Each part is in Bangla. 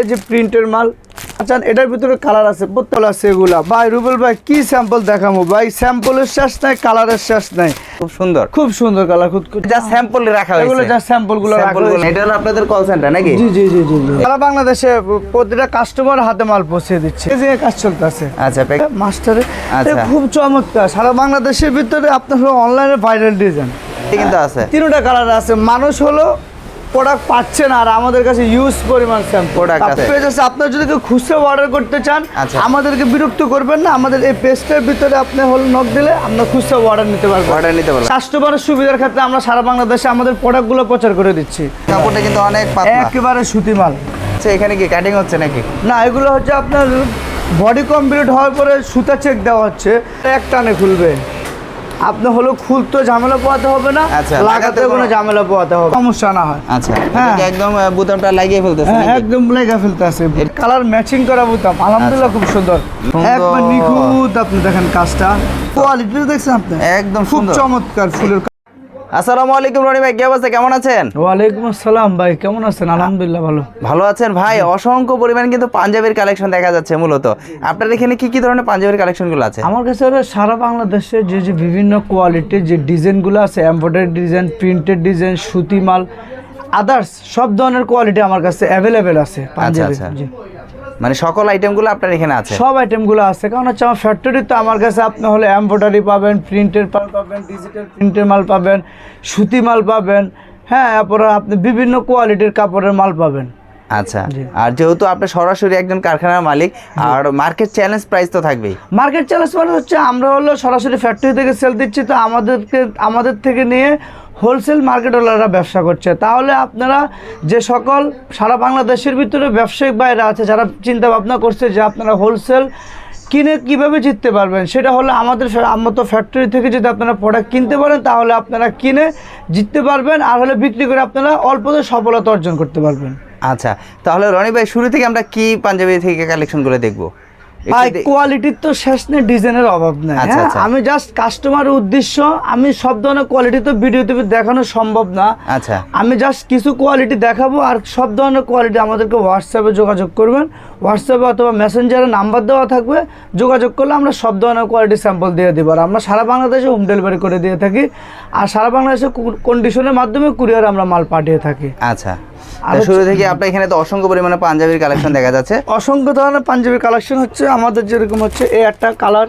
এই যে প্রিন্টের মাল আচ্ছা এটার ভিতরে কালার আছে বোতল আছে এগুলা। ভাই রুবেল ভাই কি স্যাম্পল দেখাবো ভাই স্যাম্পলের শেষ নাই কালারের শেষ নাই। খুব সুন্দর। খুব সুন্দর কালার খুব যা স্যাম্পল রাখা হয়েছে। এগুলো যা স্যাম্পলগুলো রাখা হয়েছে। এটা হলো আপনাদের কল সেন্টার নাকি? জি জি জি জি। সারা বাংলাদেশে প্রতিটা কাস্টমার হাতে মাল পৌঁছে দিচ্ছে। এই যে কাজ চলতেছে। আচ্ছা মাস্টারে আচ্ছা। খুব চমৎকার। সারা বাংলাদেশের ভিতরে আপনার অনলাইনে ভাইরাল ডিজাইন কিন্তু আছে। তিনটা কালার আছে। মানুষ হলো প্রোডাক্ট পাচ্ছে না আর আমাদের কাছে ইউজ পরিমাণ স্যাম্পল আছে। পেজ আপনার যদি কেউ খুচরো অর্ডার করতে চান আচ্ছা। আমাদেরকে বিরক্ত করবেন না। আমাদের এই পেজটার ভিতরে আপনি হল নক দিলে আমরা খুচরো অর্ডার নিতে পারব। অর্ডার নিতে পারব। স্বাস্থ্যবানের সুবিধার ক্ষেত্রে আমরা সারা বাংলাদেশে আমাদের প্রোডাক্টগুলো প্রচার করে দিচ্ছি। কাপড়টা কিন্তু অনেক একেবারে সুতি মাল। আচ্ছা এখানে কি কাটিং হচ্ছে নাকি? না এগুলো হচ্ছে আপনার বডি কমপ্লিট হওয়ার পরে সুতা চেক দেওয়া হচ্ছে। এক টানে খুলবে। আপনি হলো খুলতে ঝামেলা পোয়াতে হবে না আচ্ছা, লাগাতে কোনো ঝামেলা পোয়াতে হবে। সমস্যা না হয়। আচ্ছা হ্যাঁ। একদম বোতামটা লাগিয়ে ফেলতেছে হ্যাঁ একদম লাগিয়ে ফেলতেছে। কালার ম্যাচিং করা বোতাম আলহামদুলিল্লাহ খুব সুন্দর। সুন্দর। একবার নিখুঁত আপনি দেখেন কাজটা। কোয়ালিটি দেখছেন আপনি? একদম খুব চমৎকার ফুলের আসসালামু আলাইকুম রনি ভাই কি অবস্থা? কেমন আছেন? ওয়ালাইকুম আসসালাম ভাই কেমন আছেন? আলহামদুলিল্লাহ ভালো। ভালো আছেন ভাই? অসংখ্য পরিমাণ কিন্তু পাঞ্জাবের কালেকশন দেখা যাচ্ছে মূলত। আপনার এখানে কি কি ধরনের পাঞ্জাবের কালেকশনগুলো আছে? আমার কাছে সারা বাংলাদেশে যে যে বিভিন্ন কোয়ালিটির যে ডিজাইনগুলো আছে এমব্রয়ডারি ডিজাইন প্রিন্টেড ডিজাইন সুতি মাল আদার্স সব ধরনের কোয়ালিটি আমার কাছে অ্যাভেলেবেল আছে পাঞ্জাবি আচ্ছা। মানে সকল আইটেমগুলো আপনার এখানে আছে? সব আইটেমগুলো আছে। কারণ হচ্ছে আমার ফ্যাক্টরিতে আমার কাছে আপনি হলে এমব্রয়ডারি পাবেন প্রিন্টের পাবেন ডিজিটাল প্রিন্টের মাল পাবেন সুতি মাল পাবেন হ্যাঁ এরপরে আপনি বিভিন্ন কোয়ালিটির কাপড়ের মাল পাবেন। আচ্ছা আর যেহেতু আপনি সরাসরি একজন কারখানার মালিক আর মার্কেট চ্যালেঞ্জ প্রাইস তো থাকবেই। মার্কেট চ্যালেঞ্জ মানে হচ্ছে আমরা হলো সরাসরি ফ্যাক্টরি থেকে সেল দিচ্ছি তো আমাদেরকে আমাদের থেকে নিয়ে হোলসেল মার্কেটওয়ালারা ব্যবসা করছে। তাহলে আপনারা যে সকল সারা বাংলাদেশের ভিতরে ব্যবসায়িক বাইরে আছে যারা চিন্তা ভাবনা করছে যে আপনারা হোলসেল কিনে কীভাবে জিততে পারবেন? সেটা হলো আমাদের আমার তো ফ্যাক্টরি থেকে যদি আপনারা প্রোডাক্ট কিনতে পারেন, তাহলে আপনারা কিনে জিততে পারবেন, আর হলে বিক্রি করে আপনারা অল্পতে সফলতা অর্জন করতে পারবেন। আচ্ছা তাহলে রনি ভাই, শুরু থেকে আমরা কি পাঞ্জাবি থেকে কালেকশনগুলো দেখব? কোয়ালিটির তো শেষ নেই ডিজাইনের অভাব নেই আচ্ছা, হ্যাঁ? আচ্ছা। আমি জাস্ট কাস্টমারের উদ্দেশ্য আমি সব ধরনের কোয়ালিটি তো ভিডিওতে দেখানো সম্ভব না। আচ্ছা। আমি জাস্ট কিছু কোয়ালিটি দেখাবো আর সব ধরনের কোয়ালিটি আমাদেরকে হোয়াটসঅ্যাপে যোগাযোগ করবেন। হোয়াটসঅ্যাপে অথবা মেসেঞ্জারে নাম্বার দেওয়া থাকবে যোগাযোগ করলে আমরা সব ধরনের কোয়ালিটি স্যাম্পল দিয়ে দিব। আর আমরা সারা বাংলাদেশে হোম ডেলিভারি করে দিয়ে থাকি। আর সারা বাংলাদেশে কন্ডিশনের মাধ্যমে কুরিয়ার আমরা মাল পাঠিয়ে থাকি। আচ্ছা। শুরু থেকে আপনার এখানে তো অসংখ্য পরিমাণে পাঞ্জাবির কালেকশন দেখা যাচ্ছে। অসংখ্য ধরনের পাঞ্জাবি কালেকশন হচ্ছে আমাদের যেরকম হচ্ছে এই একটা কালার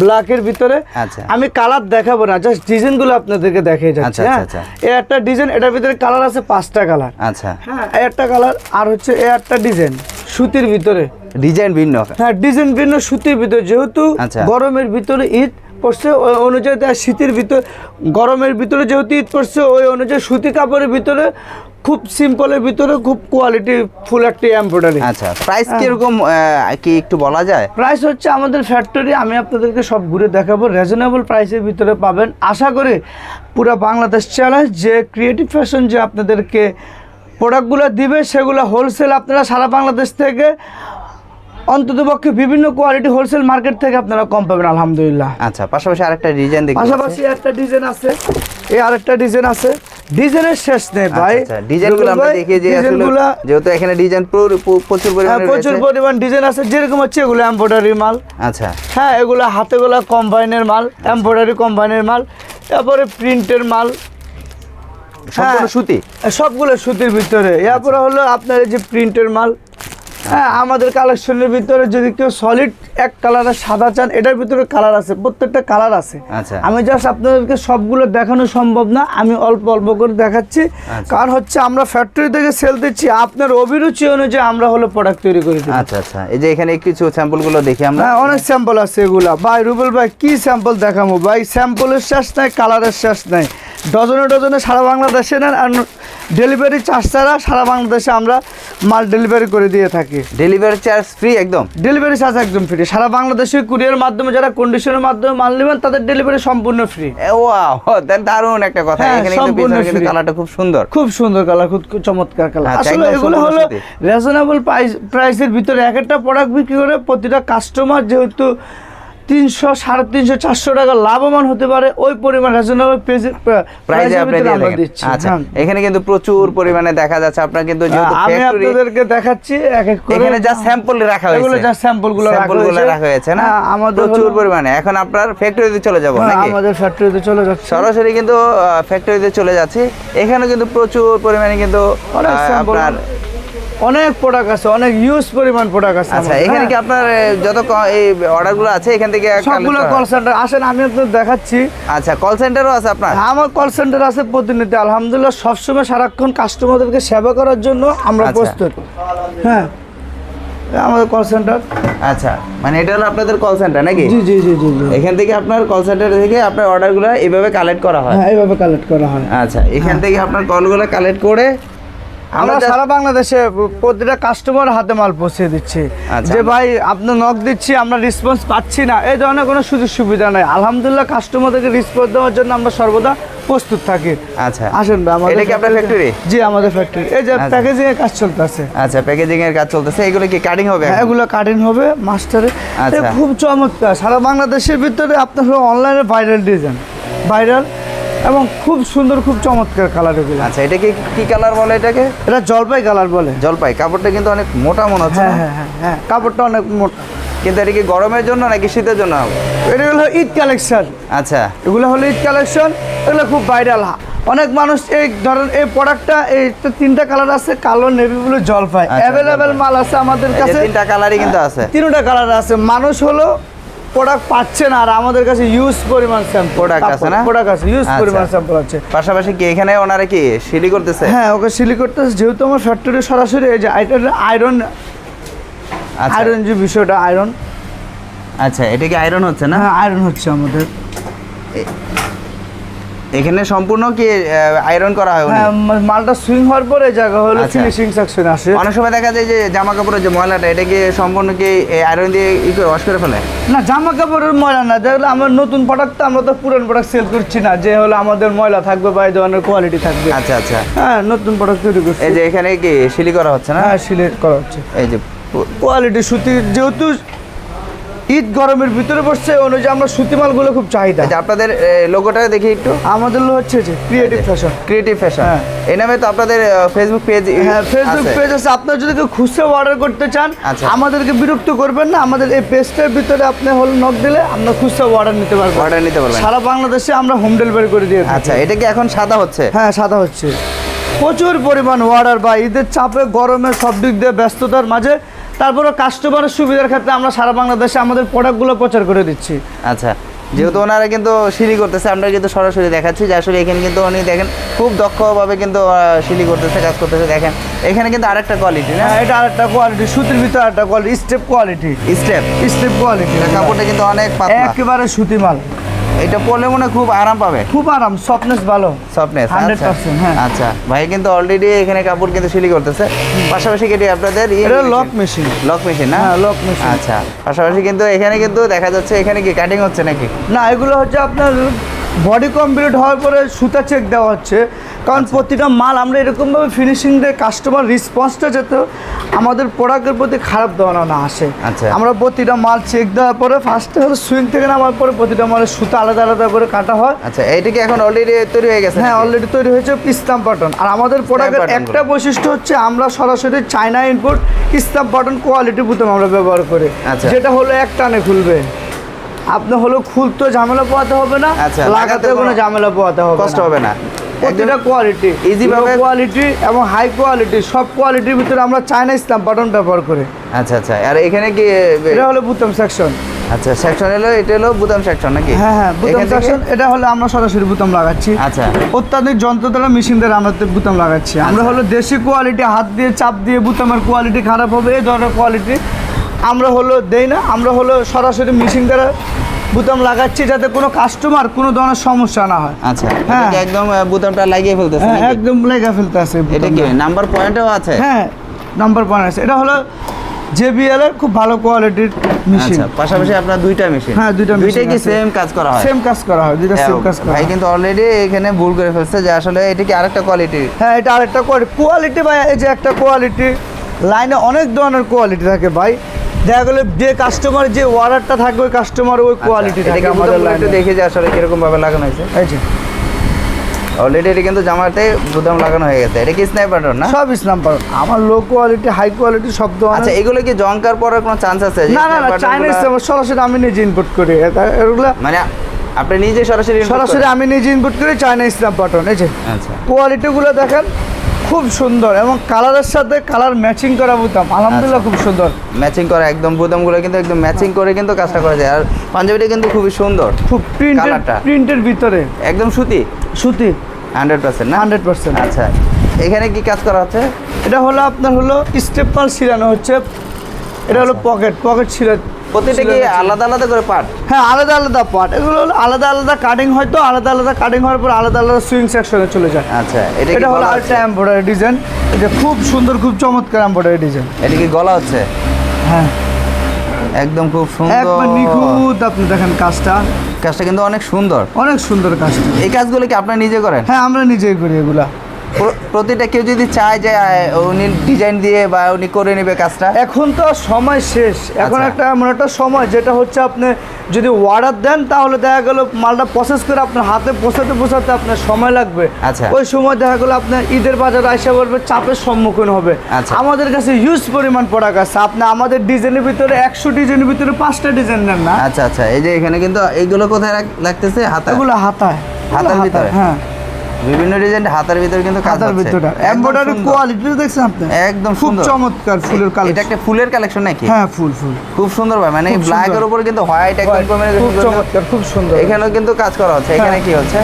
ব্ল্যাকের ভিতরে। আচ্ছা। আমি কালার দেখাবো না জাস্ট ডিজাইনগুলো আপনাদেরকে দেখিয়ে যাচ্ছি আচ্ছা, হ্যাঁ? আচ্ছা, এই একটা ডিজাইন এটার ভিতরে কালার আছে পাঁচটা কালার আচ্ছা। হ্যাঁ এই একটা কালার আর হচ্ছে এই একটা ডিজাইন সুতির ভিতরে। ডিজাইন ভিন্ন। হ্যাঁ ডিজাইন ভিন্ন সুতির ভিতরে যেহেতু। গরমের ভিতরে ঈদ পড়ছে ওই অনুযায়ী তার শীতের ভিতরে গরমের ভিতরে যেহেতু ঈদ পড়ছে ওই অনুযায়ী সুতি কাপড়ের ভিতরে খুব সিম্পলের ভিতরে খুব কোয়ালিটি ফুল একটা এমব্রয়ডারি আচ্ছা প্রাইস হ্যাঁ। কীরকম কি একটু বলা যায়? প্রাইস হচ্ছে আমাদের ফ্যাক্টরি আমি আপনাদেরকে সব ঘুরে দেখাবো রিজনেবল প্রাইসের ভিতরে পাবেন। আশা করি পুরো বাংলাদেশ চ্যালেঞ্জ যে ক্রিয়েটিভ ফ্যাশন যে আপনাদেরকে প্রোডাক্টগুলো দিবে সেগুলো হোলসেল আপনারা সারা বাংলাদেশ থেকে অন্ততপক্ষে বিভিন্ন কোয়ালিটি হোলসেল মার্কেট থেকে আপনারা কম পাবেন আলহামদুলিল্লাহ। আচ্ছা পাশাপাশি আরেকটা ডিজাইন দেখতে পাশাপাশি একটা ডিজাইন আছে। এই আরেকটা ডিজাইন আছে। ডিজাইনের শেষ নেই ভাই। ডিজাইনগুলো আমরা ভাই, দেখিয়ে যে আসলে যেহেতু এখানে ডিজাইন প্রচুর হ্যাঁ, পরিমাণে প্রচুর পরিমাণ ডিজাইন আছে। যেরকম হচ্ছে এগুলো এম্ব্রয়ডারি মাল। আচ্ছা। হ্যাঁ এগুলো হাতে গোলা কম্বাইনের মাল এমব্রয়ডারি কম্বাইনের মাল তারপরে প্রিন্টের মাল। সম্পূর্ণ হ্যাঁ। সুতি? সবগুলো সুতির ভিতরে। এরপরে হলো আপনার এই যে প্রিন্টের মাল। হ্যাঁ আমাদের কালেকশনের ভিতরে যদি কেউ সলিড এক কালারের সাদা চান এটার ভিতরে কালার আছে প্রত্যেকটা কালার আছে। আচ্ছা। আমি জাস্ট আপনাদেরকে সবগুলো দেখানো সম্ভব না আমি অল্প অল্প করে দেখাচ্ছি। আচ্ছা। কারণ হচ্ছে আমরা ফ্যাক্টরি থেকে সেল দিচ্ছি আপনার অভিরুচি অনুযায়ী আমরা হলো প্রোডাক্ট তৈরি করে দিই আচ্ছা আচ্ছা। এই যে এখানে কিছু স্যাম্পলগুলো দেখি আমরা। হ্যাঁ অনেক স্যাম্পল আছে এগুলা। ভাই রুবেল ভাই কি স্যাম্পল দেখাবো ভাই স্যাম্পলের শেষ নাই কালারের শেষ নাই। ডজনে ডজনে সারা বাংলাদেশে নেন আর ডেলিভারি চার্জ ছাড়া সারা বাংলাদেশে আমরা মাল ডেলিভারি করে দিয়ে থাকি। ডেলিভারি চার্জ ফ্রি একদম? ডেলিভারি চার্জ একদম ফ্রি। সারা বাংলাদেশে কুরিয়ার মাধ্যমে যারা কন্ডিশনের মাধ্যমে মাল নেবেন তাদের ডেলিভারি সম্পূর্ণ ফ্রি। ওয়াও দারুণ একটা কথা। হ্যাঁ, এখানে কিন্তু সম্পূর্ণ কালারটা খুব সুন্দর। খুব সুন্দর কালার খুব চমৎকার কালার। আচ্ছা, আসলে এগুলো হলো। রিজনেবল প্রাইস প্রাইসের ভিতরে এক একটা প্রোডাক্ট বিক্রি করে প্রতিটা কাস্টমার যেহেতু তিনশো সাড়ে তিনশো চারশো টাকা লাভবান হতে পারে। ওই পরিমাণ রিজনেবল প্রাইজে আপনি দিয়ে দিচ্ছি। আচ্ছা হ্যাঁ। এখানে কিন্তু প্রচুর পরিমাণে দেখা যাচ্ছে। আপনার কিন্তু যেহেতু আমি আপনাদেরকে দেখাচ্ছি এক এক করে। এখানে যা স্যাম্পল রাখা হয়েছে এগুলো যা স্যাম্পলগুলো রাখা হয়েছে। না? হ্যাঁ, আমাদের প্রচুর পরিমাণে। এখন আপনার ফ্যাক্টরিতে চলে যাব হ্যাঁ, নাকি? আমাদের ফ্যাক্টরিতে চলে যাচ্ছে। সরাসরি কিন্তু ফ্যাক্টরিতে চলে যাচ্ছি। এখানে কিন্তু প্রচুর পরিমাণে কিন্তু আপনার অনেক প্রোডাক্ট আছে অনেক ইউজ পরিমাণ প্রোডাক্ট আছে আচ্ছা এখানে কি হ্যাঁ। আপনার যত ক- এই অর্ডারগুলো আছে এখান থেকে সবগুলো কল সেন্টার আসেন আমি আপনাদের দেখাচ্ছি। আচ্ছা কল সেন্টারও আছে আপনার? হ্যাঁ, আমার কল সেন্টার আছে প্রতিনিধি আলহামদুলিল্লাহ সবসময় সারাক্ষণ কাস্টমারদেরকে সেবা করার জন্য আমরা আচ্ছা। প্রস্তুত। হ্যাঁ আমাদের কল সেন্টার আচ্ছা মানে এটা হলো আপনাদের কল সেন্টার নাকি? জি জি জি জি জি। এখান থেকে আপনার কল সেন্টার থেকে আপনার অর্ডারগুলো এইভাবে কালেক্ট করা হয়? হ্যাঁ এইভাবে কালেক্ট করা হয়। আচ্ছা এখান থেকে আপনার কলগুলো কালেক্ট করে আমরা সারা বাংলাদেশে প্রতিটা কাস্টমার হাতে মাল পৌঁছে দিচ্ছি। আচ্ছা। যে ভাই আপনার নক দিচ্ছি আমরা রেসপন্স পাচ্ছি না। এই ধরনের কোনো সুযোগ সুবিধা নাই। আলহামদুলিল্লাহ কাস্টমারদেরকে রেসপন্স দেওয়ার জন্য আমরা সর্বদা প্রস্তুত থাকি। আচ্ছা। আসেন আমাদের এটা কি আপনার factory? জি আমাদের ফ্যাক্টরি এই যে আচ্ছা। প্যাকেজিং এর কাজ চলতেছে। আচ্ছা প্যাকেজিং এর কাজ চলতেছে। এগুলো কি কাটিং হবে হ্যাঁ, এগুলো কাটিং হবে মাস্টারে আচ্ছা। খুব চমৎকার। সারা বাংলাদেশের ভিতরে আপনার হলো অনলাইনে ভাইরাল ডিজাইন ভাইরাল এবং খুব সুন্দর খুব চমৎকার কালার এগুলো আচ্ছা এটাকে কি কালার বলে এটাকে? এটা জলপাই কালার বলে। জলপাই কাপড়টা কিন্তু অনেক মোটা মনে হচ্ছে হ্যাঁ হ্যাঁ হ্যাঁ হ্যাঁ কাপড়টা অনেক মোটা কিন্তু এটা কি গরমের জন্য নাকি শীতের জন্য এটা হলো ঈদ কালেকশন আচ্ছা। এগুলো হলো ঈদ কালেকশন এগুলো খুব ভাইরাল অনেক মানুষ এই ধরেন এই প্রোডাক্টটা এই তো তিনটা কালার আছে কালো নেভি ব্লু জলপাই। আচ্ছা, অ্যাভেলেবেল মাল আছে আমাদের কাছে। তিনটা কালারই কিন্তু আছে। তিনটা কালার আছে। মানুষ হলো প্রোডাক্ট পাচ্ছে না আর আমাদের কাছে ইউজ পরিমাণ স্যাম্পল প্রোডাক্ট আছে না? প্রোডাক্ট আছে ইউজ আচ্ছা। পরিমাণ স্যাম্পল আছে। পাশাপাশি কি এখানে ওনারা কি সিলি করতেছে? হ্যাঁ ওকে সিলি করতেছে। যেহেতু আমার ফ্যাক্টরি সরাসরি এই যে আয়রন আচ্ছা। আয়রন যে বিষয়টা আয়রন আচ্ছা এটা কি আয়রন হচ্ছে না? হ্যাঁ আয়রন হচ্ছে আমাদের। এখানে সম্পূর্ণ কি আয়রন করা হয়? হ্যাঁ মালটা সুইং হওয়ার পরে জায়গা হলো আচ্ছা। ফিনিশিং সেকশন আসে। অনেক সময় দেখা যায় যে জামা কাপড়ের যে ময়লাটা এটা কি সম্পূর্ণ কি আয়রন দিয়ে ই করে ওয়াশ করে ফেলে? না জামা কাপড়ের ময়লা না। যেগুলো আমার নতুন প্রোডাক্ট তো আমরা তো পুরান প্রোডাক্ট সেল করছি না। যে হলো আমাদের ময়লা থাকবে বা এই ধরনের কোয়ালিটি থাকবে। আচ্ছা আচ্ছা। হ্যাঁ নতুন প্রোডাক্ট তৈরি করছি। এই যে এখানে কি সিলি করা হচ্ছে না? হ্যাঁ সিলেক্ট করা হচ্ছে। এই যে কোয়ালিটি সুতি যেহেতু ঈদ গরমের ভিতরে পড়ছে অনুযায়ী আমরা সুতি মালগুলো খুব চাহিদা। আপনাদের লোগোটা দেখি একটু। আমাদের হচ্ছে যে ক্রিয়েটিভ ফ্যাশন ক্রিয়েটিভ ফ্যাশন হ্যাঁ। এই নামে তো আপনাদের ফেসবুক পেজ হ্যাঁ ফেসবুক পেজ আছে। আপনার যদি কেউ খুচরো অর্ডার করতে চান আচ্ছা। আমাদেরকে বিরক্ত করবেন না। আমাদের এই পেজটার ভিতরে আপনি হল নক দিলে আমরা খুচরো অর্ডার নিতে পারব। অর্ডার নিতে পারবেন। সারা বাংলাদেশে আমরা হোম ডেলিভারি করে দিয়ে আচ্ছা এটা কি এখন সাদা হচ্ছে? হ্যাঁ সাদা হচ্ছে। প্রচুর পরিমাণ অর্ডার বা ঈদের চাপে গরমে সব দিক দিয়ে ব্যস্ততার মাঝে তারপরে কাস্টমারের সুবিধার ক্ষেত্রে আমরা সারা বাংলাদেশে আমাদের প্রোডাক্টগুলো প্রচার করে দিচ্ছি। আচ্ছা যেহেতু ওনারা কিন্তু সিলি করতেছে আমরা কিন্তু সরাসরি দেখাচ্ছি যে আসলে এখানে কিন্তু উনি দেখেন খুব দক্ষভাবে কিন্তু সিলি করতেছে কাজ করতেছে দেখেন। এখানে কিন্তু আরেকটা কোয়ালিটি না? হ্যাঁ এটা আরেকটা কোয়ালিটি সুতির ভিতরে আরেকটা quality step quality step step quality কাপড়টা কিন্তু অনেক একেবারে সুতি মাল এটা পরলে মনে খুব আরাম পাবে? খুব আরাম সফটনেস ভালো। সফটনেস 100% হ্যাঁ। আচ্ছা। ভাই কিন্তু অলরেডি এখানে কাপড় কিন্তু সিলি করতেছে। পাশাপাশি কেটে আপনাদের এটা লক মেশিন লক মেশিন না? হ্যাঁ, মেশিন। আচ্ছা। পাশাপাশি কিন্তু এখানে কিন্তু দেখা যাচ্ছে এখানে কি কাটিং হচ্ছে নাকি? না এগুলো হচ্ছে আপনার বডি কমপ্লিট হওয়ার পরে সুতা চেক দেওয়া হচ্ছে। কারণ আচ্ছা। প্রতিটা মাল আমরা এরকমভাবে ফিনিশিং দিয়ে কাস্টমার রেসপন্সটা যাতে আমাদের প্রোডাক্টের প্রতি খারাপ ধারণা না আসে। আচ্ছা। আমরা প্রতিটা মাল চেক দেওয়ার পরে ফার্স্টে হলো সুইং থেকে নামার পরে প্রতিটা মালের সুতা আলাদা আলাদা করে কাটা হয়। আচ্ছা এইটা কি এখন অলরেডি তৈরি হয়ে গেছে হ্যাঁ অলরেডি তৈরি হয়েছে ইসলাম বাটন আর আমাদের প্রোডাক্টের একটা বৈশিষ্ট্য হচ্ছে আমরা সরাসরি চায়না ইনপুট ইসলাম বাটন কোয়ালিটি বুতাম আমরা ব্যবহার করি। আচ্ছা। যেটা হলো এক টানে খুলবে। আপনি হলো খুলতে ঝামেলা পোয়াতে হবে না আচ্ছা, লাগাতে কোনো ঝামেলা পোয়াতে হবে কষ্ট হবে না। প্রতিটা কোয়ালিটি ভাবে- কোয়ালিটি এবং হাই কোয়ালিটি সব কোয়ালিটির ভিতরে আমরা চায়না ইসলাম বাটন ব্যবহার করি। আচ্ছা আচ্ছা আর এখানে কি এটা হলো বুতাম সেকশন আচ্ছা সেকশন হলো এটা হলো বুদাম সেকশন নাকি? হ্যাঁ হ্যাঁ বুতাম সেকশন এটা হলো আমরা সরাসরি বুতাম লাগাচ্ছি। আচ্ছা। অত্যাধিক যন্ত্র দ্বারা মেশিন দ্বারা আমরা বুতাম লাগাচ্ছি। আমরা হলো দেশি কোয়ালিটি হাত দিয়ে চাপ দিয়ে বুতামের কোয়ালিটি খারাপ হবে এই ধরনের কোয়ালিটি আমরা হলো দেই না আমরা হলো সরাসরি মেশিন দ্বারা বুতাম লাগাচ্ছি যাতে কোনো কাস্টমার কোনো ধরনের সমস্যা না হয়। আচ্ছা হ্যাঁ। একদম বুতামটা লাগিয়ে ফেলতেছে হ্যাঁ একদম লেগা ফেলতে আছে এটা কি নাম্বার পয়েন্টও আছে? হ্যাঁ নাম্বার পয়েন্ট আছে। এটা হলো জেবিএল এর খুব ভালো কোয়ালিটির মেশিন আচ্ছা পাশাপাশি আপনার দুইটা মেশিন হ্যাঁ, দুইটা দুইটাই machine কি সেম কাজ করা হয়? সেম কাজ করা হয় দুইটা সেম হ্যাঁ, কাজ করা ভাই হয়। কিন্তু অলরেডি এখানে ভুল করে ফেলছে যে আসলে এটা কি আরেকটা কোয়ালিটি হ্যাঁ এটা আরেকটা কোয়ালিটি কোয়ালিটি ভাই এই যে একটা কোয়ালিটি লাইনে অনেক ধরনের কোয়ালিটি থাকে ভাই। দেখা গেলো যে কাস্টমার যে অর্ডারটা থাকবে ওই কাস্টমার ওই কোয়ালিটি আচ্ছা, থাকে আমাদের একটু দেখে যে আসলে কীরকম ভাবে লাগানো হয়েছে। এই যে। অলরেডি এটা কিন্তু জামাতে লাগানো হয়ে গেছে। এটা কি স্নাইপার না? সব আমার লো কোয়ালিটি হাই কোয়ালিটি ধরনের আচ্ছা এগুলো কি জঙ্কার পরার কোনো চান্স আছে? না না চাইনিজ সরাসরি আমি নিজে ইনপুট করি। এগুলা মানে আপনি নিজে সরাসরি সরাসরি আমি নিজে ইনপুট করি চাইনা ইসলাম পাটন এই যে। আচ্ছা। কোয়ালিটিগুলো দেখেন। খুব সুন্দর এবং কালারের সাথে কালার ম্যাচিং করা বুতাম। আলহামদুলিল্লাহ আচ্ছা। খুব সুন্দর। ম্যাচিং করা একদম বুতামগুলো কিন্তু একদম ম্যাচিং করে কিন্তু কাজটা করা যায়। আর পাঞ্জাবিটা কিন্তু খুবই সুন্দর খুব প্রিন্টেড? প্রিন্টের ভিতরে। একদম সুতি? সুতি। হান্ড্রেড পার্সেন্ট না? Hundred percent. আচ্ছা। এখানে কি কাজ করা আছে এটা হলো আপনার হলো স্টেপ সিলানো হচ্ছে। এটা হলো পকেট পকেট ছিল। প্রতিটা কি আলাদা আলাদা করে পার্ট হ্যাঁ আলাদা আলাদা পার্ট এগুলো হলো আলাদা আলাদা কাটিং হয়তো আলাদা আলাদা কাটিং হওয়ার পর আলাদা আলাদা সুইং সেকশনে চলে যায়। আচ্ছা এটা এটা হলো আরেকটা? এমব্রয়ডারি ডিজাইন এটা খুব সুন্দর খুব চমৎকার এমব্রয়ডারি ডিজাইন এটা কি গলা হচ্ছে? হ্যাঁ। একদম খুব সুন্দর। একবার নিখুঁত আপনি দেখেন কাজটা। কাজটা কিন্তু অনেক সুন্দর। অনেক সুন্দর কাজ এই কাজগুলো কি আপনি নিজে করেন? হ্যাঁ আমরা নিজেই করি এগুলা। প্রতিটা কেউ যদি চায় যে উনি ডিজাইন দিয়ে বা উনি করে নেবে কাজটা। এখন তো সময় শেষ। এখন আচ্ছা। একটা এমন একটা সময় যেটা হচ্ছে আপনি যদি অর্ডার দেন তাহলে দেখা গেল মালটা প্রসেস করে আপনার হাতে পৌঁছাতে পৌঁছাতে আপনার সময় লাগবে। আচ্ছা। ওই সময় দেখা গেলো আপনার ঈদের বাজারে আসা পড়বে চাপের সম্মুখীন হবে। আচ্ছা। আমাদের কাছে ইউজ পরিমাণ প্রোডাক্ট আছে। আপনি আমাদের ডিজাইনের ভিতরে একশো ডিজাইনের ভিতরে পাঁচটা ডিজাইন নেন না। আচ্ছা আচ্ছা। এই যে এখানে কিন্তু এইগুলো কোথায় লাগতেছে হাতা এগুলো হাতায়। হাতার ভিতরে? হ্যাঁ। বিভিন্ন ডিজাইন হাতের ভিতরে কিন্তু কাজের হাতার ভিতরে এমব্রয়ডারি। কোয়ালিটি দেখছেন আপনি? একদম খুব চমৎকার ফুলের এটা একটা ফুলের কালেকশন নাকি? হ্যাঁ ফুল ফুল। খুব সুন্দর ভাই মানে ব্ল্যাক এর উপরে কিন্তু হোয়াইট একদম খুব চমৎকার খুব সুন্দর। এখানেও কিন্তু কাজ করা হচ্ছে। এখানে হ্যাঁ। কি হচ্ছে?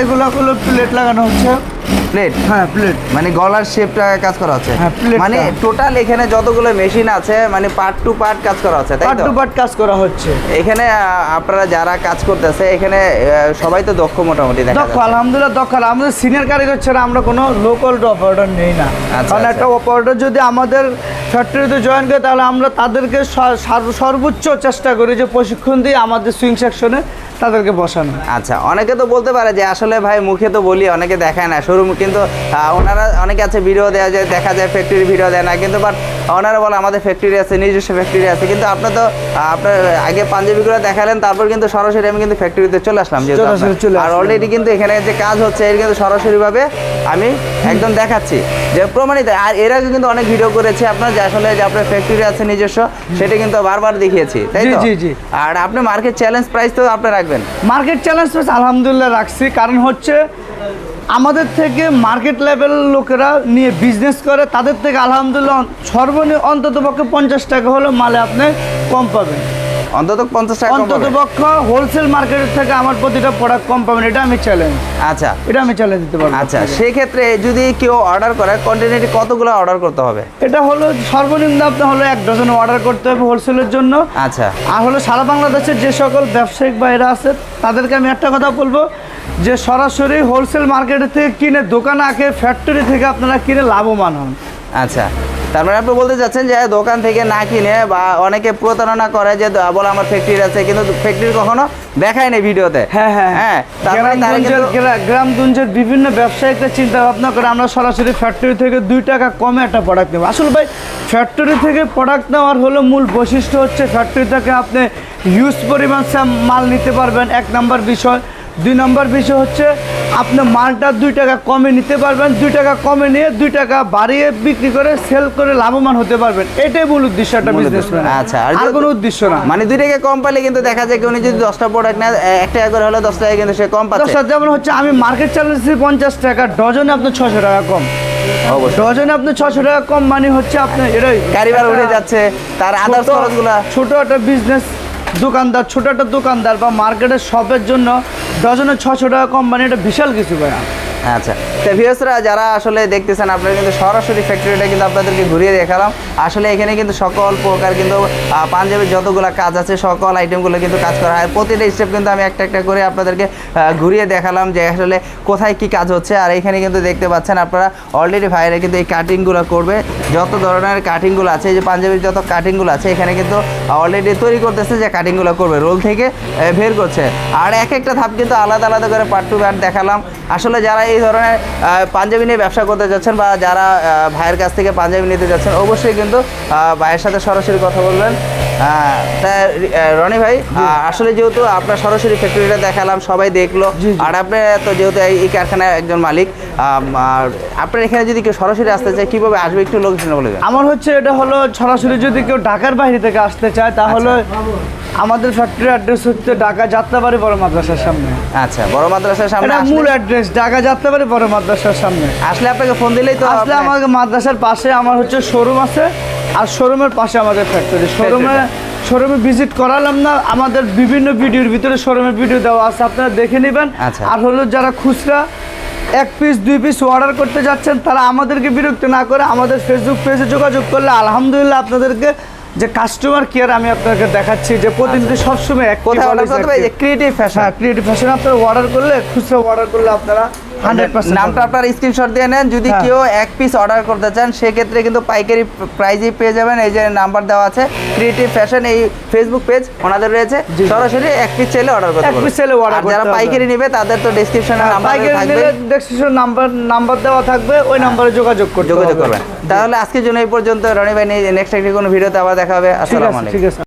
এগুলো হলো প্লেট লাগানো হচ্ছে। প্লেট হ্যাঁ প্লেট মানে গলার শেপটা কাজ করা হ্যাঁ, মানে টোটাল এখানে যতগুলো মেশিন আছে মানে পার্ট টু পার্ট কাজ করা তাই পার্ট টু পার্ট কাজ করা হচ্ছে। এখানে আপনারা যারা কাজ করতেছে এখানে সবাই তো দক্ষ মোটামুটি দেখা দক্ষ আলহামদুলিল্লাহ দক্ষ। আমাদের সিনিয়র কারিগর ছাড়া আমরা কোনো লোকাল অপারেটর নেই না। আচ্ছা, কারণ আচ্ছা। একটা অপারেটর যদি আমাদের ফ্যাক্টরিতে জয়েন করে তাহলে আমরা তাদেরকে সর্বোচ্চ চেষ্টা করি যে প্রশিক্ষণ দিয়ে আমাদের সুইং সেকশনে তাদেরকে বসানো। আচ্ছা অনেকে তো বলতে পারে যে আসলে ভাই মুখে তো বলি অনেকে দেখায় না। শোরুম কিন্তু ওনারা অনেকে আছে ভিডিও দেওয়া যায় দেখা যায় ফ্যাক্টরি ভিডিও দেয় না কিন্তু বাট ওনারা বলে আমাদের ফ্যাক্টরি আছে নিজস্ব ফ্যাক্টরি আছে কিন্তু আপনার তো আপনার আগে পাঞ্জাবিগুলো দেখালেন তারপর কিন্তু সরাসরি আমি কিন্তু ফ্যাক্টরিতে চলে আসলাম আর অলরেডি কিন্তু এখানে যে কাজ হচ্ছে এর কিন্তু সরাসরিভাবে আমি একদম দেখাচ্ছি। যে প্রমাণিত আর এর আগে কিন্তু অনেক ভিডিও করেছে আপনার যে আসলে যে আপনার ফ্যাক্টরি আছে নিজস্ব সেটা কিন্তু বারবার দেখিয়েছি তাই জি, তো? জি, জি। আর আপনি মার্কেট চ্যালেঞ্জ প্রাইস তো আপনি রাখবেন। মার্কেট চ্যালেঞ্জ আলহামদুলিল্লাহ রাখছি কারণ হচ্ছে আমাদের থেকে মার্কেট লেভেল লোকেরা নিয়ে বিজনেস করে তাদের থেকে আলহামদুলিল্লাহ সর্বনিম্ন অন্তত পক্ষে পঞ্চাশ টাকা হলে মালে আপনি কম পাবেন। অন্তত পঞ্চাশ টাকা অন্তত পক্ষ হোলসেল মার্কেটের থেকে আমার প্রতিটা প্রোডাক্ট কম পাবেন এটা আমি চ্যালেঞ্জ আচ্ছা। এটা আমি চ্যালেঞ্জ দিতে পারব আচ্ছা সেক্ষেত্রে যদি কেউ অর্ডার করে কন্টিনিউটি কতগুলো অর্ডার করতে হবে? এটা হলো সর্বনিম্ন আপনি হলো এক ডজন অর্ডার করতে হবে হোলসেলের জন্য। আচ্ছা। আর হলো সারা বাংলাদেশের যে সকল ব্যবসায়িক বাইরা আছে তাদেরকে আমি একটা কথা বলব যে সরাসরি হোলসেল মার্কেটের থেকে কিনে দোকান আঁকে ফ্যাক্টরি থেকে আপনারা কিনে লাভবান হন। আচ্ছা তার মানে আপনি বলতে চাচ্ছেন যে দোকান থেকে না কিনে বা অনেকে প্রতারণা করে যে বলে আমার ফ্যাক্টরি আছে। কিন্তু ফ্যাক্টরি কখনো দেখায় নেই ভিডিওতে। হ্যাঁ হ্যাঁ। হ্যাঁ তার মানে তারা গ্রামগঞ্জের কিন্তু গ্রা- গ্রামগঞ্জের বিভিন্ন ব্যবসায়িকরা চিন্তা ভাবনা করে আমরা সরাসরি ফ্যাক্টরি থেকে দুই টাকা কমে একটা প্রোডাক্ট নেব। আসলে ভাই ফ্যাক্টরি থেকে প্রোডাক্ট নেওয়ার হলো মূল বৈশিষ্ট্য হচ্ছে ফ্যাক্টরি থেকে আপনি হিউজ পরিমাণ মাল নিতে পারবেন। এক নাম্বার বিষয়। দুই নম্বর বিষয় হচ্ছে আপনি মালটা দুই টাকা কমে নিতে পারবেন দুই টাকা কমে নিয়ে দুই টাকা বাড়িয়ে বিক্রি করে সেল করে লাভবান হতে পারবেন। এটাই মূল উদ্দেশ্য একটা আচ্ছা, আর কোনো উদ্দেশ্য না। মানে দুই টাকা কম পাইলে কিন্তু দেখা যায় কেউ যদি দশটা প্রোডাক্ট নেয় এক টাকা করে হলে দশ টাকা কিন্তু সে কম পাচ্ছে। যেমন হচ্ছে আমি মার্কেট চ্যালেঞ্জ পঞ্চাশ টাকা ডজনে আপনার ছশো টাকা কম। ডজনে আপনি ছশো টাকা কম মানে হচ্ছে আপনার এটাই কারিবার উঠে যাচ্ছে তার খরচগুলা। ছোট একটা বিজনেস দোকানদার, ছোটো একটা দোকানদার বা মার্কেটের শপের জন্য ডজনে ছশো টাকা কম মানে এটা বিশাল কিছু ভাই আচ্ছা। তো ভিউসরা যারা আসলে দেখতেছেন, আপনারা কিন্তু সরাসরি ফ্যাক্টরিটা কিন্তু আপনাদেরকে ঘুরিয়ে দেখালাম। আসলে এখানে কিন্তু সকল প্রকার কিন্তু পাঞ্জাবের যতগুলো কাজ আছে, সকল আইটেমগুলো কিন্তু কাজ করা হয়। প্রতিটা স্টেপ কিন্তু আমি একটা একটা করে আপনাদেরকে ঘুরিয়ে দেখালাম যে আসলে কোথায় কি কাজ হচ্ছে। আর এখানে কিন্তু দেখতে পাচ্ছেন আপনারা অলরেডি ভাইরা কিন্তু এই কাটিংগুলো করবে। যত ধরনের কাটিংগুলো আছে, এই যে পাঞ্জাবের যত কাটিংগুলো আছে, এখানে কিন্তু অলরেডি তৈরি করতেছে যে কাটিংগুলো করবে। রোল থেকে বের করছে। আর এক একটা ধাপ কিন্তু আলাদা আলাদা করে পার্ট টু পার্ট দেখালাম। আসলে যারা এই ধরনের আহ, পাঞ্জাবি নিয়ে ব্যবসা করতে যাচ্ছেন বা যারা ভাইয়ের কাছ থেকে পাঞ্জাবি নিতে যাচ্ছেন অবশ্যই কিন্তু ভাইয়ের সাথে সরাসরি কথা বলবেন। তা রনি ভাই আসলে যেহেতু আপনার সরাসরি ফ্যাক্টরিটা দেখালাম সবাই দেখল। আর আপনি তো যেহেতু এই কারখানার একজন মালিক আর আপনার এখানে যদি কেউ সরাসরি আসতে চায় কীভাবে আসবে? একটু লোকেশন বলে দেন আমার হচ্ছে এটা হলো সরাসরি যদি কেউ ঢাকার বাইরে থেকে আসতে চায় তাহলে আমাদের ফ্যাক্টরি অ্যাড্রেস হচ্ছে ঢাকা যাত্রাবাড়ি বড় মাদ্রাসার সামনে। আচ্ছা বড় মাদ্রাসার সামনে এটা মূল অ্যাড্রেস ঢাকা যাত্রাবাড়ি বড় মাদ্রাসার সামনে। আসলে আপনাকে ফোন দিলেই তো আসলে আমাদের মাদ্রাসার পাশে আমার হচ্ছে শোরুম আছে। আর শোরুমের পাশে আমাদের ফ্যাক্টরি শোরুমে শোরুমে ভিজিট করালাম না আমাদের বিভিন্ন ভিডিওর ভিতরে শোরুমের ভিডিও দেওয়া আছে আপনারা দেখে নেবেন। আচ্ছা। আর হলো যারা খুচরা এক পিস দুই পিস অর্ডার করতে যাচ্ছেন তারা আমাদেরকে বিরক্ত না করে আমাদের ফেসবুক পেজে যোগাযোগ করলে আলহামদুলিল্লাহ আপনাদেরকে যে কাস্টমার কেয়ার আমি আপনাকে দেখাচ্ছি যে প্রতিনিধি সবসময় এক আচ্ছা। কোথায় অর্ডার করতে পারি ক্রিয়েটিভ ফ্যাশন ক্রিয়েটিভ ফ্যাশন আপনারা অর্ডার করলে খুচরা অর্ডার করলে আপনারা নামটা আপনার স্ক্রিনশট দিয়ে নেন। যদি হ্যাঁ। কেউ এক পিস অর্ডার করতে চান সেক্ষেত্রে কিন্তু পাইকারি প্রাইজেই পেয়ে যাবেন। এই যে নাম্বার দেওয়া আছে ক্রিয়েটিভ ফ্যাশন এই ফেসবুক পেজ ওনাদের রয়েছে। সরাসরি এক পিস চাইলে অর্ডার করতে এক piece চাইলে আর যারা পাইকারি নেবে তাদের তো ডেসক্রিপশনে নাম্বার পাইকারি থাকবে। ডেসক্রিপশন নাম্বার নাম্বার দেওয়া থাকবে ওই নাম্বারে যোগাযোগ করতে যোগাযোগ করবেন। তাহলে আজকের জন্য এই পর্যন্ত। রনি ভাই নেক্সট একটি কোনো ভিডিওতে আবার দেখা হবে। আসসালামু আলাইকুম।